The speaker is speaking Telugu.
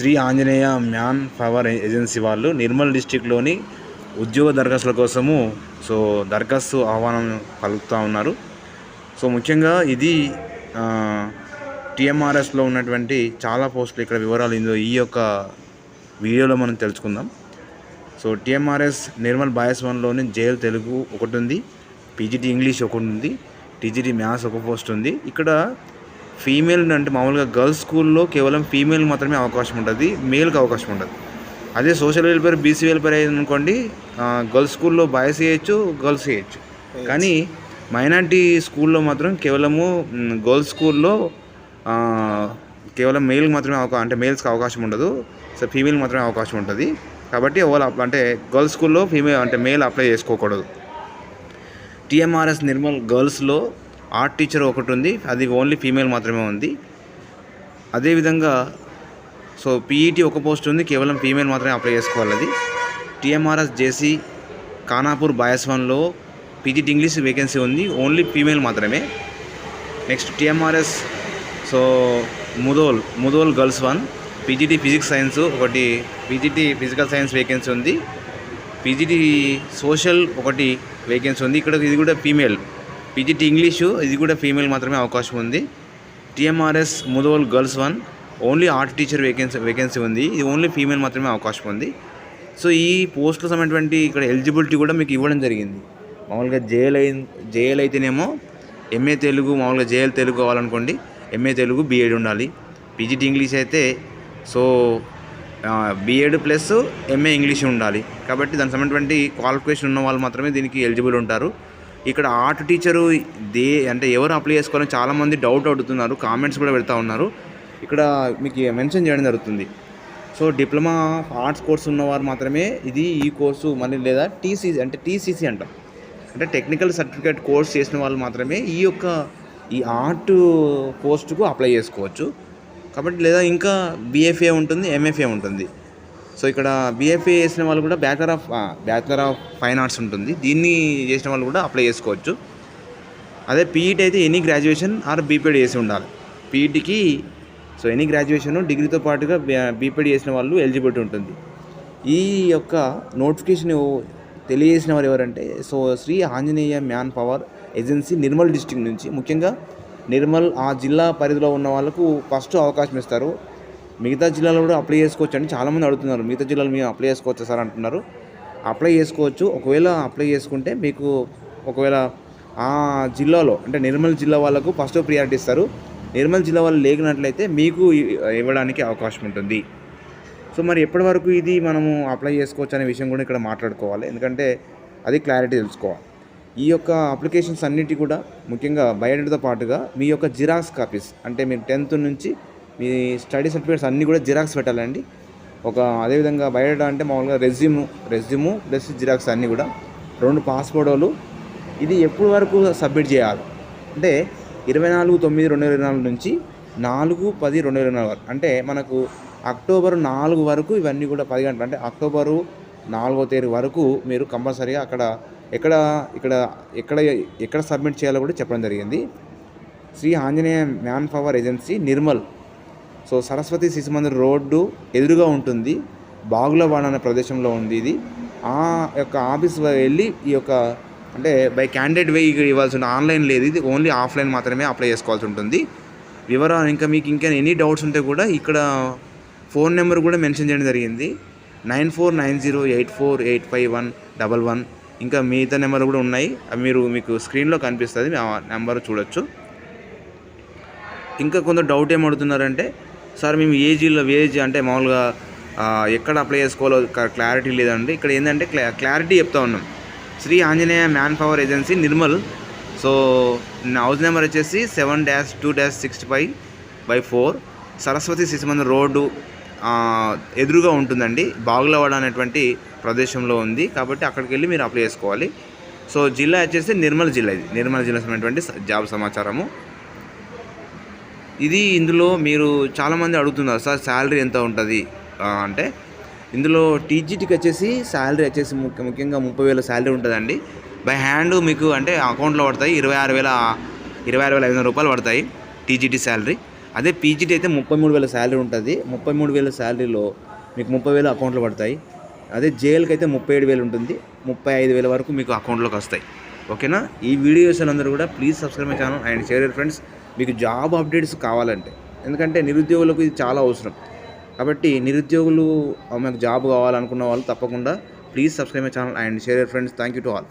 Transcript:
Shri Anjaneya man power agency వాళ్ళు నిర్మల్ డిస్టిక్లోని ఉద్యోగ దరఖాస్తుల కోసము సో దరఖాస్తు ఆహ్వానం పలుకుతూ ఉన్నారు. సో ముఖ్యంగా ఇది టీఎంఆర్ఎస్లో ఉన్నటువంటి చాలా పోస్టులు ఇక్కడ వివరాలు ఇందులో ఈ యొక్క వీడియోలో మనం తెలుసుకుందాం. సో టీఎంఆర్ఎస్ నిర్మల్ బాయస్ వన్లోని జేఎల్ తెలుగు ఒకటి ఉంది పీజీటీ ఇంగ్లీష్ ఒకటి ఉంది టీజీటీ మ్యాథ్స్ ఒక పోస్ట్ ఉంది. ఇక్కడ ఫీమేల్ అంటే మామూలుగా గర్ల్స్ స్కూల్లో కేవలం ఫీమేల్ మాత్రమే అవకాశం ఉంటుంది మేల్కి అవకాశం ఉండదు అదే సోషల్ వెల్ఫేర్ బీసీ వెల్ఫేర్ అయింది అనుకోండి గర్ల్స్ స్కూల్లో బాయ్స్ వేయచ్చు గర్ల్స్ వేయచ్చు కానీ మైనార్టీ స్కూల్లో మాత్రం కేవలము గర్ల్స్ స్కూల్లో కేవలం మేల్కి మాత్రమే అవకాశం అంటే మేల్స్కి అవకాశం ఉండదు. సో ఫీమేల్ మాత్రమే అవకాశం ఉంటుంది. కాబట్టి వాళ్ళు అంటే గర్ల్స్ స్కూల్లో ఫీమేల్ అంటే మేల్ అప్లై చేసుకోకూడదు. టిఎంఆర్ఎస్ నిర్మల్ గర్ల్స్లో ఆర్ట్ టీచర్ ఒకటి ఉంది. అది ఓన్లీ ఫీమేల్ మాత్రమే ఉంది. అదేవిధంగా సో పీఈటీ ఒక పోస్ట్ ఉంది. కేవలం ఫీమేల్ మాత్రమే అప్లై చేసుకోవాలి అది. టిఎంఆర్ఎస్ జేసీ ఖానాపూర్ బాయస్ వన్లో పీజీటీ ఇంగ్లీష్ వేకెన్సీ ఉంది. ఓన్లీ ఫీమేల్ మాత్రమే. Next TMRS so Mudhol Mudhol girls one. PGT physics science ఒకటి పీజీటీ ఫిజికల్ సైన్స్ వేకెన్సీ ఉంది. పీజీటీ సోషల్ ఒకటి వేకెన్సీ ఉంది. ఇక్కడ ఇది కూడా ఫీమేల్. పీజీటీ ఇంగ్లీషు ఇది కూడా ఫీమేల్ మాత్రమే అవకాశం ఉంది. TMRS Mudhol girls one only art teacher vacancy vacancy ఉంది. ఇది ఓన్లీ ఫీమేల్ మాత్రమే అవకాశం ఉంది. సో ఈ పోస్టులు సంబంధించి ఇక్కడ ఎలిజిబిలిటీ కూడా మీకు ఇవ్వడం జరిగింది. మామూలుగా జేఎల్ అయి జేఎల్ అయితేనేమో ఎంఏ తెలుగు మామూలుగా జేఎల్ తెలుగు కావాలనుకోండి ఎంఏ తెలుగు బీఎడ్ ఉండాలి. పీజీటీ ఇంగ్లీష్ అయితే so BEd plus MA English ఉండాలి. కాబట్టి దానికి సంబంధించి క్వాలిఫికేషన్ ఉన్న వాళ్ళు మాత్రమే దీనికి ఎలిజిబుల్ ఉంటారు. ఇక్కడ ఆర్ట్ టీచరు దే అంటే ఎవరు అప్లై చేసుకోవాలని చాలామంది డౌట్ అడుగుతున్నారు కామెంట్స్ కూడా పెడతా ఉన్నారు. ఇక్కడ మీకు మెన్షన్ చేయడం జరుగుతుంది. So diploma of arts course ఉన్నవారు మాత్రమే ఇది ఈ కోర్సు మళ్ళీ లేదా టీసీసీ అంటే టీసీసీ అంటాం. అంటే టెక్నికల్ సర్టిఫికేట్ కోర్స్ చేసిన వాళ్ళు మాత్రమే ఈ యొక్క ఈ ఆర్ట్ పోస్ట్కు అప్లై చేసుకోవచ్చు. కాబట్టి లేదా ఇంకా బీఎఫ్ఏ ఉంటుంది ఎంఎఫ్ఏ ఉంటుంది. సో ఇక్కడ బీఎఫ్ఏ చేసిన వాళ్ళు కూడా bachelor of bachelor of fine arts ఉంటుంది. దీన్ని చేసిన వాళ్ళు కూడా అప్లై చేసుకోవచ్చు. అదే పీఈటీ అయితే ఎనీ గ్రాడ్యుయేషన్ ఆర్ బీపీఎడ్ చేసి ఉండాలి. పీఈటీకి సో ఎనీ గ్రాడ్యుయేషన్ డిగ్రీతో పాటుగా బీపీఎడ్ చేసిన వాళ్ళు ఎలిజిబిలిటీ ఉంటుంది. ఈ యొక్క నోటిఫికేషన్ తెలియజేసిన వారు ఎవరంటే so Shri Anjaneya man power agency Nirmal district నుంచి. ముఖ్యంగా నిర్మల్ ఆ జిల్లా పరిధిలో ఉన్న వాళ్ళకు ఫస్ట్ అవకాశం ఇస్తారు. మిగతా జిల్లాలో కూడా అప్లై చేసుకోవచ్చు అని చాలామంది అడుగుతున్నారు. మిగతా జిల్లాలో మేము అప్లై చేసుకోవచ్చు సార్ అంటున్నారు. అప్లై చేసుకోవచ్చు. ఒకవేళ అప్లై చేసుకుంటే మీకు ఒకవేళ ఆ జిల్లాలో అంటే నిర్మల్ జిల్లా వాళ్ళకు ఫస్ట్ ప్రియారిటీ ఇస్తారు. నిర్మల్ జిల్లా వాళ్ళు లేకున్నట్లయితే మీకు ఇవ్వడానికి అవకాశం ఉంటుంది. సో మరి ఎప్పటి వరకు ఇది మనము అప్లై చేసుకోవచ్చు అనే విషయం కూడా ఇక్కడ మాట్లాడుకోవాలి. ఎందుకంటే అది క్లారిటీ తెలుసుకోవాలి. ఈ యొక్క అప్లికేషన్స్ అన్నిటి కూడా ముఖ్యంగా బయోడేటాతో పాటుగా మీ యొక్క జిరాక్స్ కాపీస్ అంటే మీరు టెన్త్ నుంచి మీ స్టడీ సర్టిఫికేట్స్ అన్నీ కూడా జిరాక్స్ పెట్టాలండి. ఒక అదేవిధంగా బయట అంటే మామూలుగా రెజ్యూమ్ రెజ్యూము ప్లస్ జిరాక్స్ అన్నీ కూడా. రెండు పాస్పోర్టోలు ఇది ఎప్పుడు వరకు సబ్మిట్ చేయాలి? అంటే ఇరవై నాలుగు తొమ్మిది రెండు వేల ఇరవై నాలుగు నుంచి నాలుగు పది రెండు వేల ఇరవై నాలుగు వరకు. అంటే మనకు అక్టోబర్ నాలుగు వరకు ఇవన్నీ కూడా పది గంటలు. అంటే అక్టోబరు నాలుగో తేదీ వరకు మీరు కంపల్సరీగా అక్కడ ఎక్కడ ఇక్కడ ఎక్కడ ఎక్కడ సబ్మిట్ చేయాలో కూడా చెప్పడం జరిగింది. Shri Anjaneya manpower agency Nirmal. So Saraswati Shishu Mandir road ఎదురుగా ఉంటుంది. బాగులవాడ అనే ప్రదేశంలో ఉంది ఇది. ఆ యొక్క ఆఫీస్ వెళ్ళి ఈ యొక్క అంటే బై క్యాండిడేట్ వే ఇవ్వాల్సి ఉంటుంది ఆన్లైన్ లేదు ఇది. ఓన్లీ ఆఫ్లైన్ మాత్రమే అప్లై చేసుకోవాల్సి ఉంటుంది. వివరాలు ఇంకా మీకు ఇంకా ఎనీ డౌట్స్ ఉంటే కూడా ఇక్కడ ఫోన్ నెంబర్ కూడా మెన్షన్ చేయడం జరిగింది. Nine four nine zero eight four eight five one double one ఇంకా మిగతా నెంబర్ కూడా ఉన్నాయి. అవి మీరు మీకు స్క్రీన్లో కనిపిస్తుంది. ఆ నెంబర్ చూడొచ్చు. ఇంకా కొంత డౌట్ ఏమడుతున్నారంటే సార్ మేము ఏజీలో జిల్లా ఏజ్ అంటే మామూలుగా ఎక్కడ అప్లై చేసుకోవాలో క్లారిటీ లేదండి. ఇక్కడ ఏంటంటే క్లా క్లారిటీ చెప్తా ఉన్నాం. Shri Anjaneya man power agency Nirmal so house number వచ్చేసి seven dash two dash sixty five by four Saraswati శిశుమంది road ఎదురుగా ఉంటుందండి. బాగులవాడ అనేటువంటి ప్రదేశంలో ఉంది. కాబట్టి అక్కడికి వెళ్ళి మీరు అప్లై చేసుకోవాలి. సో జిల్లా వచ్చేసి నిర్మల్ జిల్లా ఇది. నిర్మల్ జిల్లా సంబంధించినటువంటి జాబ్ సమాచారము. ఇది ఇందులో మీరు చాలామంది అడుగుతున్నారు సార్ శాలరీ ఎంత ఉంటుంది? అంటే ఇందులో టీజీటీకి వచ్చేసి శాలరీ వచ్చేసి ముఖ్య ముఖ్యంగా ముప్పై వేల శాలరీ ఉంటుందండి. బై హ్యాండ్ మీకు అంటే అకౌంట్లో పడతాయి ఇరవై ఆరు వేల ఇరవై ఆరు వేల ఐదు వందల రూపాయలు పడతాయి టీజీటీ శాలరీ. అదే పీజీటీ అయితే ముప్పై మూడు వేల శాలరీ ఉంటుంది. ముప్పై మూడు వేల శాలరీలో మీకు ముప్పై వేలు అకౌంట్లో పడతాయి. అదే జేఎల్కి అయితే ముప్పై ఏడు వేలు ఉంటుంది. ముప్పై ఐదు వేల వరకు మీకు అకౌంట్లోకి వస్తాయి. ఓకేనా? ఈ వీడియోస్ అందరూ కూడా please subscribe my channel and share your friends. మీకు జాబ్ అప్డేట్స్ కావాలంటే. ఎందుకంటే నిరుద్యోగులకు ఇది చాలా అవసరం. కాబట్టి నిరుద్యోగులు మాకు జాబ్ కావాలనుకున్న వాళ్ళు తప్పకుండా please subscribe my channel and share your friends. Thank you to all.